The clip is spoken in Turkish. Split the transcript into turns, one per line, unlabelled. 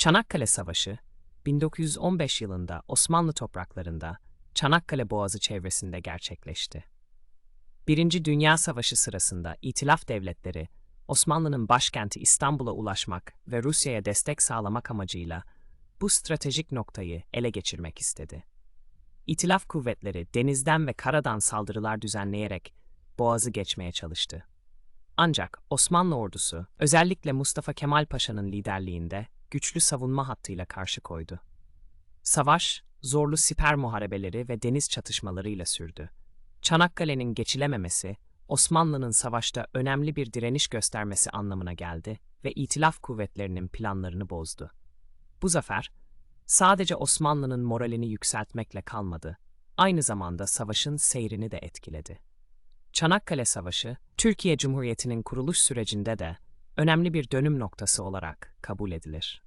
Çanakkale Savaşı, 1915 yılında Osmanlı topraklarında Çanakkale Boğazı çevresinde gerçekleşti. Birinci Dünya Savaşı sırasında İtilaf devletleri, Osmanlı'nın başkenti İstanbul'a ulaşmak ve Rusya'ya destek sağlamak amacıyla bu stratejik noktayı ele geçirmek istedi. İtilaf kuvvetleri denizden ve karadan saldırılar düzenleyerek Boğaz'ı geçmeye çalıştı. Ancak Osmanlı ordusu, özellikle Mustafa Kemal Paşa'nın liderliğinde güçlü savunma hattıyla karşı koydu. Savaş, zorlu siper muharebeleri ve deniz çatışmalarıyla sürdü. Çanakkale'nin geçilememesi, Osmanlı'nın savaşta önemli bir direniş göstermesi anlamına geldi ve İtilaf kuvvetlerinin planlarını bozdu. Bu zafer, sadece Osmanlı'nın moralini yükseltmekle kalmadı, aynı zamanda savaşın seyrini de etkiledi. Çanakkale Savaşı, Türkiye Cumhuriyeti'nin kuruluş sürecinde de önemli bir dönüm noktası olarak kabul edilir.